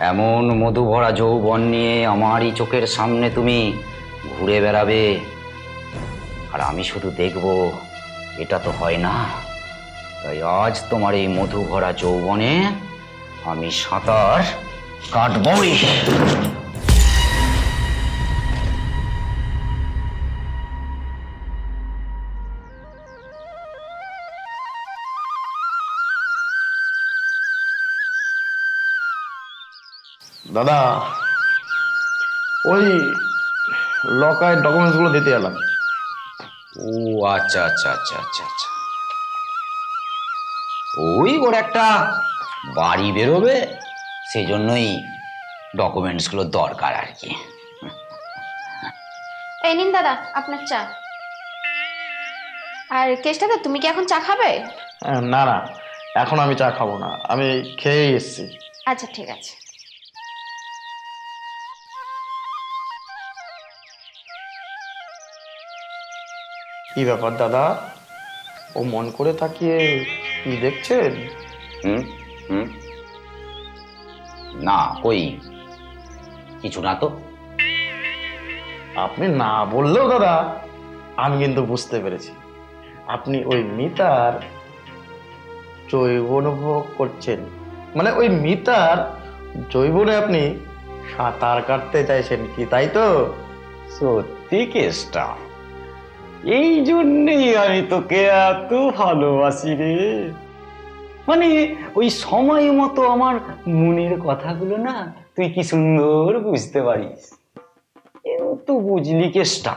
এমন মধু ভরা যৌবন নিয়ে আমারই চোখের সামনে তুমি ঘুরে বেড়াবে। আর আমি শুধু দেখব, এটা তো হয় না। তাই আজ তোমার এই মধু ভরা যৌবনে আমি সাঁতার কাটবই। দাদা ওই লকায় ডকুমেন্টসগুলো দিতে এলাম। ও আচ্ছা আচ্ছা আচ্ছা আচ্ছা আচ্ছা। ওই ওর একটা বাড়ি বেরোবে সেই জন্যই ডকুমেন্টসগুলো দরকার আর কি। এই নিন দাদা আপনার চা। আর কেষ্টাদা তুমি কি এখন চা খাবে? না না এখন আমি চা খাব না আমি খেয়েই এসেছি। আচ্ছা ঠিক আছে। কি ব্যাপার দাদা? ও মন করে তাকিয়ে কি দেখছেন? হুম হুম। না কই? কিছু না তো। আপনি না বললেও দাদা আমি কিন্তু বুঝতে পেরেছি। আপনি ওই মিতার জৈব অনুভব করছেন। মানে ওই মিতার জৈবনে আপনি সাঁতার কাটতে চাইছেন কি তাই তো? সত্যি কেসটা। এই জন্যেই আমি তোকে এত ভালোবাসি রে। মানে ওই সময় মতো আমার মনের কথাগুলো না তুই কি সুন্দর বুঝতে পারিস। কিন্তু বুঝলি কেসটা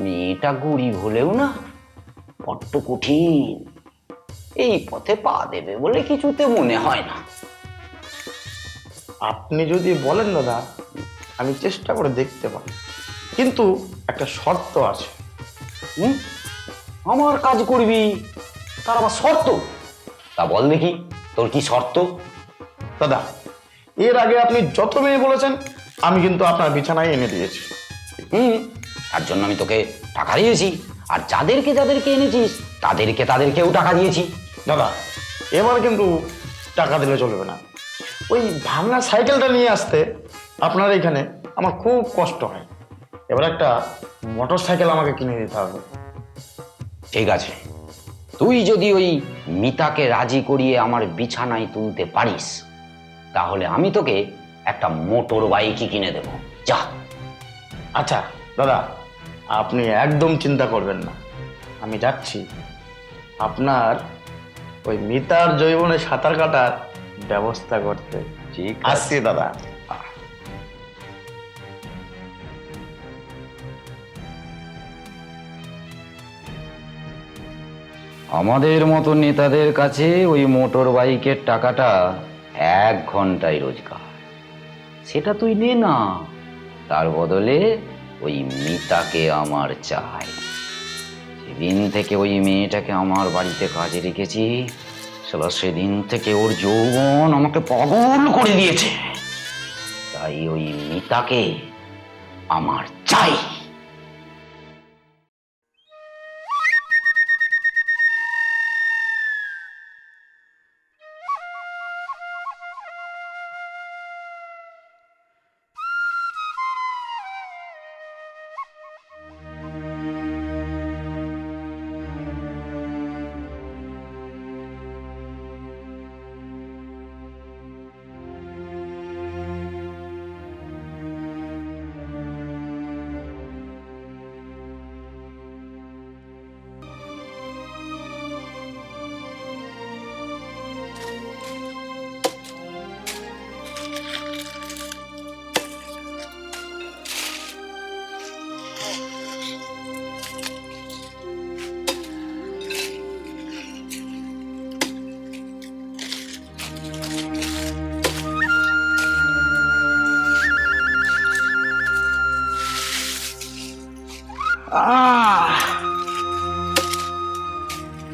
মেয়েটা গরিব হলেও না বড্ড কঠিন। এই পথে পা দেবে বলে কিছুতে মনে হয় না। আপনি যদি বলেন দাদা, আমি চেষ্টা করে দেখতে পারি। কিন্তু একটা শর্ত আছে। হুম? আমার কাজ করবি তার আবার শর্ত। তা বল দেখি তোর কি শর্ত? দাদা এর আগে আপনি যত মেয়ে বলেছেন আমি কিন্তু আপনার বিছানায় এনে দিয়েছি। হুম তার জন্য আমি তোকে টাকা দিয়েছি আর যাদেরকে যাদেরকে এনেছিস তাদেরকে তাদেরকেও টাকা দিয়েছি। দাদা এবার কিন্তু টাকা দিলে চলবে না। ওই ভাঙা সাইকেলটা নিয়ে আসতে আপনার এখানে আমার খুব কষ্ট হয়। এবার একটা মোটর সাইকেল আমাকে কিনে দিতে হবে। ঠিক আছে। তুই যদি ওই মিতাকে রাজি করিয়ে আমার বিছানায় তুলতে পারিস তাহলে আমি তোকে একটা মোটর বাইকই কিনে দেবো। যা। আচ্ছা দাদা আপনি একদম চিন্তা করবেন না। আমি যাচ্ছি। আপনার ওই মিতার জৈবনে সাঁতার কাটার ব্যবস্থা করতে। ঠিক আসছি দাদা। আমাদের মতো নেতাদের কাছে ওই মোটর বাইকের টাকাটা এক ঘন্টায় রোজগার। সেটা তুই নে না। তার বদলে ওই মিতাকে আমার চাই। সেদিন থেকে ওই মেয়েটাকে আমার বাড়িতে কাজে রেখেছি। সেদিন থেকে ওর যৌবন আমাকে পাগল করে দিয়েছে। তাই ওই মিতাকে আমার চাই।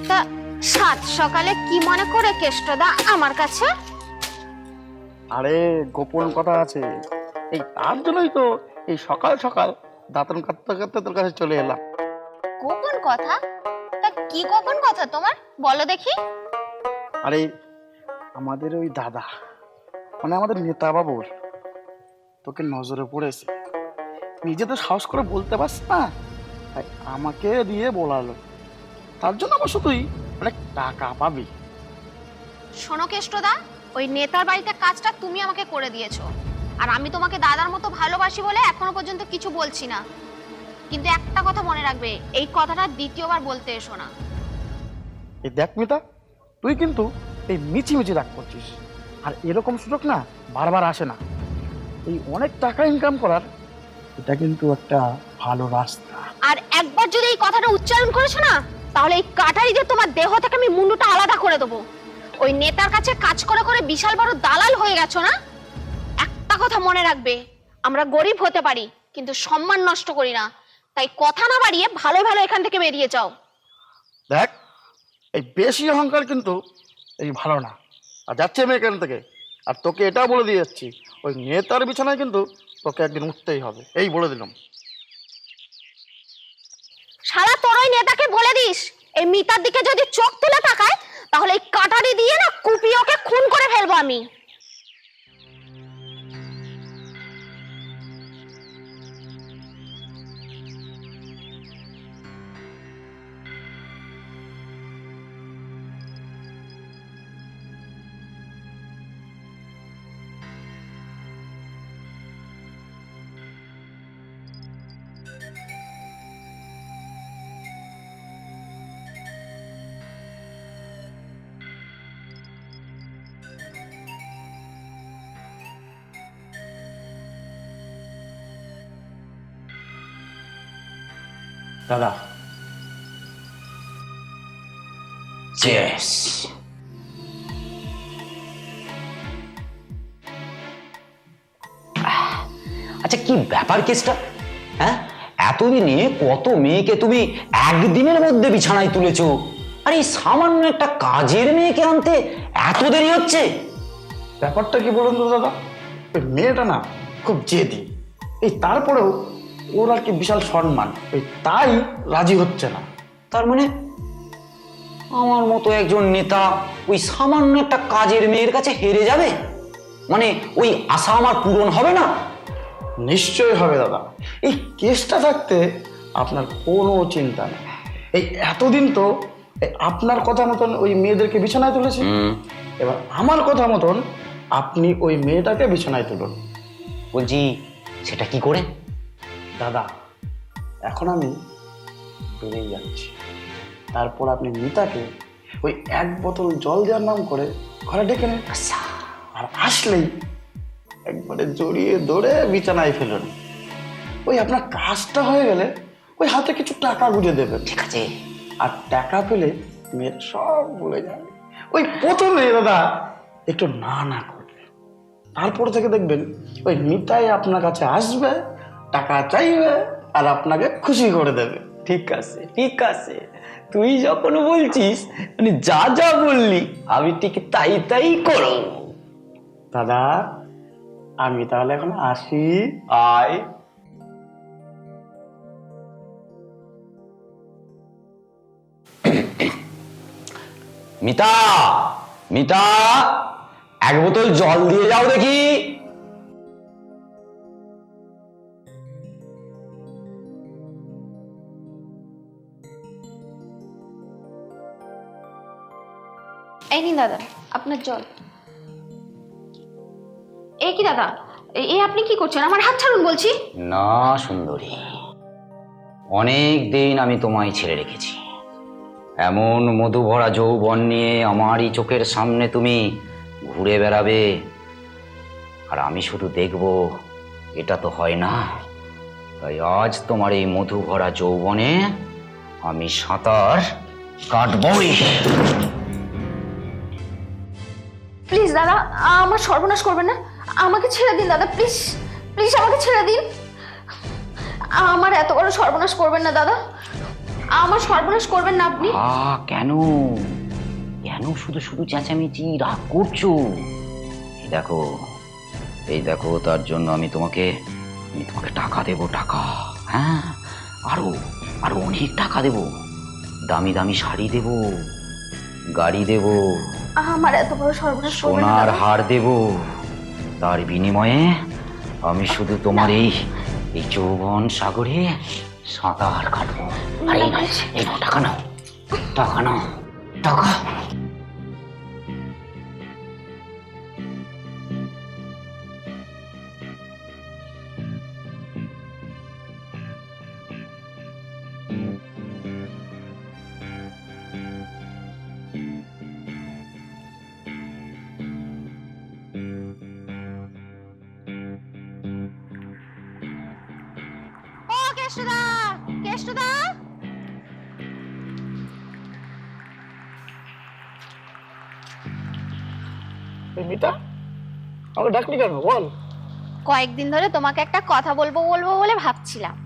তা সাত সকালে কি মনে করে কেষ্টদা আমার কাছে? আরে গোপন কথা আছে। এই তার জন্যই তো এই সকাল সকাল দাঁতন কাটতে কাটতে তোর কাছে চলে এলাম। গোপন কথা? তা কি গোপন কথা তোমার? বলো দেখি। আরে আমাদের ওই দাদা মানে আমাদের নেতা বাবুর তোকে নজরে পড়েছে। নিজে তো সাহস করে বলতে পারছ না? তাই আমাকে দিয়ে বলালো। তার জন্য অবশ্য তুই অনেক টাকা পাবি। শোনো কেষ্টদা ওই নেতার বাড়িতে কাজটা তুমি আমাকে করে দিয়েছ। আর আমি তোমাকে দাদার মতো ভালোবাসি বলে এখনও পর্যন্ত কিছু বলছি না। কিন্তু একটা কথা মনে রাখবে এই কথাটা দ্বিতীয়বার বলতে এসো না। এই দেখ মিতা তুই কিন্তু এই মিচি মিচি রাগ করছিস। আর এরকম সুযোগ না বারবার আসে না। এই অনেক টাকা ইনকাম করার এটা কিন্তু একটা ভালো রাস্তা। আর একবার যদি এই কথাটা উচ্চারণ করেছ না, তাহলে এই কাটারি দিয়ে তোমার দেহ থেকে আমি মুন্ডুটা আলাদা করে দেবো। ওই নেতার কাছে কাজ করে করে বিশাল বড় দালাল হয়ে গেছো না? একটা কথা মনে রাখবে, আমরা গরিব হতে পারি, কিন্তু সম্মান নষ্ট করি না। তাই কথা না বাড়িয়ে ভালো ভালো এখান থেকে বেরিয়ে যাও। দেখ, এই বেশি অহংকার কিন্তু এই ভালো না। আর যাচ্ছে আমি এখান থেকে। আর তোকে এটাও বলে দিয়ে যাচ্ছি, ওই নেতার বিছানায় কিন্তু তোকে একদিন উঠতেই হবে। এই বলে দিলাম। সারা তোর ওই নেতাকে বলে দিস, এই মিতার দিকে যদি চোখ তুলে তাকায়, তাহলে এই কাটারি দিয়ে না কুপিয়ে ওকে খুন করে ফেলব আমি। দাদা। চেস আচ্ছা কি ব্যাপার কেসটা? হ্যাঁ? এতদিনে কত মেয়েকে তুমি একদিনের মধ্যে বিছানায় তুলেছো? আর এই সামান্য একটা কাজের মেয়েকে আনতে এত দেরি হচ্ছে? ব্যাপারটা কি বলুন তো দাদা? মেয়েটা না খুব জেদি। এই তারপরেও ওর আর কি বিশাল সম্মান। ওই তাই রাজি হচ্ছে না। তার মানে আমার মতো একজন নেতা ওই সামান্য একটা কাজের মেয়ের কাছে হেরে যাবে? মানে ওই আশা আমার পূরণ হবে না? নিশ্চয়ই হবে দাদা। এই কেসটা থাকতে আপনার কোনো চিন্তা নেই। এই এতদিন তো আপনার কথা মতন ওই মেয়েদেরকে বিছানায় তুলেছে। এবার আমার কথা মতন আপনি ওই মেয়েটাকে বিছানায় তুলুন। বলছি সেটা কি করে? দাদা এখন আমি বেরিয়ে যাচ্ছি। তারপর আপনি মিতাকে ওই এক বোতল জল দেওয়ার নাম করে ঘরে ডেকে নেন। আচ্ছা আর আসলেই একবারে জড়িয়ে ধরে বিছানায় ফেলুন। ওই আপনার কাজটা হয়ে গেলে ওই হাতে কিছু টাকা গুঁজে দেবেন। ঠিক আছে। আর টাকা পেলে মেয়ের সব ভুলে যাবে। ওই প্রথমে দাদা একটু না না করবে তারপর থেকে দেখবেন ওই মিতাই আপনার কাছে আসবে টাকা চাইবে আর আপনাকে খুশি করে দেবে। ঠিক আছে ঠিক আছে। তুই যখন বলছিস মানে যা যা বললি আমি ঠিক তাই তাই করো দাদা আমি তাহলে এখন আসি। আয়। মিতা মিতা এক বোতল জল দিয়ে যাও দেখি। নিন দাদা, আপনার জল। এ কি দাদা? এ আপনি কি করছেন? আমার হাত ছাড়ুন বলছি। না, সুন্দরী। অনেক দিন আমি তোমায় ছেড়ে রেখেছি। এমন মধুভরা যৌবন নিয়ে আমারই চোখের সামনে তুমি ঘুরে বেড়াবে। আর আমি শুধু দেখব, এটা তো হয় না। তাই আজ তোমার এই মধুভরা যৌবনে আমি সাঁতার কাটবই। প্লিজ দাদা, আমার সর্বনাশ করবেন না। আমাকে ছেড়ে দিন, দাদা প্লিজ প্লিজ আমাকে ছেড়ে দিন। আমার এত বড় সর্বনাশ করবেন না, দাদা। আমার সর্বনাশ করবেন না আপনি। কেন? কেন শুধু শুধু চেঁচামেচি, রাগ করছ? এই দেখো এই দেখো, তার জন্য আমি তোমাকে আমি তোমাকে টাকা দেবো, টাকা। হ্যাঁ? আরও আরও অনেক টাকা দেবো। দামি দামি শাড়ি দেবো, গাড়ি দেবো। আমার এত বড় সর্বনাশ করবেন না সোনার দাদা। হার দেবো তার বিনিময়ে আমি শুধু তোমার এই এই যৌবন সাগরে সাঁতার কাটবো। আর এই নাও, এই নাও, টাকা নাও টাকা নাও টাকা। কেষ্টদা মিতা আমাকে ডাকলি কেন? বল। কয়েকদিন ধরে তোমাকে একটা কথা বলব বলব বলে ভাবছিলাম।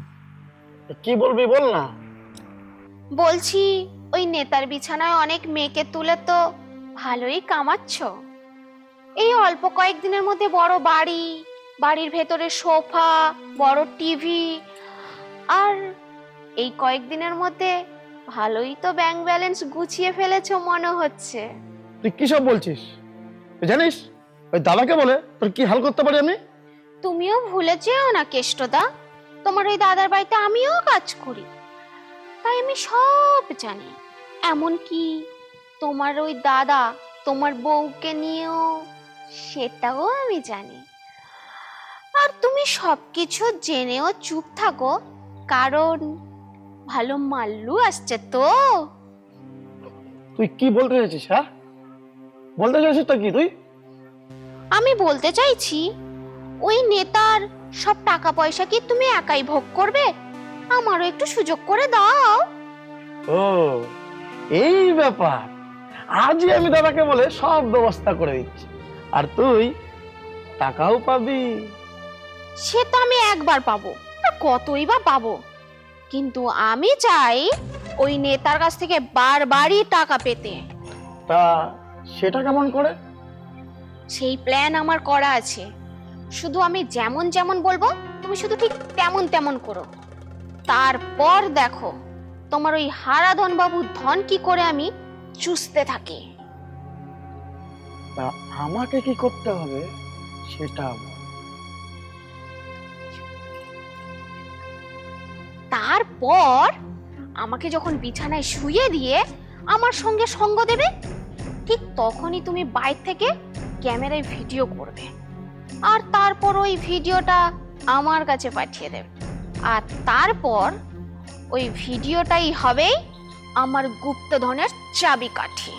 কি বলবি বল না। বলছি ওই নেতার বিছানায় অনেক মেয়েকে তুলে তো ভালোই কামাচ্ছ। এই অল্প কয়েকদিনের মধ্যে বড় বাড়ি বাড়ির ভেতরে সোফা বড় টিভি আর এই কয়েকদিনের মধ্যে ভালোই তো ব্যাংক ব্যালেন্স গুছিয়ে ফেলেছো মনে হচ্ছে। তুই কি সব বলছিস? তুই জানিস? ওই দাদাকে বলে তোর কি হাল করতে পারি আমি? তুমিও ভুলে যেও না কেষ্টদা। তোমার ওই দাদার বাড়িতে আমিও কাজ করি। তাই আমি সব জানি। এমনকি তোমার ওই দাদা তোমার বউকে নিয়েও সেটাও আমি জানি। আর তুমি সবকিছু জেনেও চুপ থাকো। কারণ ভালো মাল্লু আসছে তো। তুই কি বলতে চাইছিস হ্যাঁ? বলতে চাইছিস তো কি তুই? আমি বলতে চাইছি ওই নেতার সব টাকা পয়সা কি তুমি একাই ভোগ করবে? আমারও একটু সুযোগ করে দাও। ও এই ব্যাপার। আজই আমি দাদাকে বলে সব ব্যবস্থা করে দিচ্ছি। আর তুই টাকাও পাবি। সে তো আমি একবার পাবো আর কতই বা পাবো। কিন্তু আমি চাই ওই নেতার কাছ থেকে বারবারই টাকা পেতে। তা সেটা কেমন করে? সেই প্ল্যান আমার করা আছে। শুধু আমি যেমন যেমন বলব তুমি শুধু ঠিক তেমন তেমন করো। তারপর দেখো তোমার ওই হারাধন বাবুর ধন কি করে আমি চুষতে থাকি। তা আমাকে কি করতে হবে সেটা তারপর আমাকে যখন বিছানায় শুয়ে দিয়ে আমার সঙ্গে সঙ্গ দেবে, ঠিক তখনই তুমি বাইর থেকে ক্যামেরায় ভিডিও করবে। আর তারপর ওই ভিডিওটা আমার কাছে পাঠিয়ে দেবে। আর তারপর ওই ভিডিওটাই হবে আমার গুপ্তধনের চাবিকাঠি।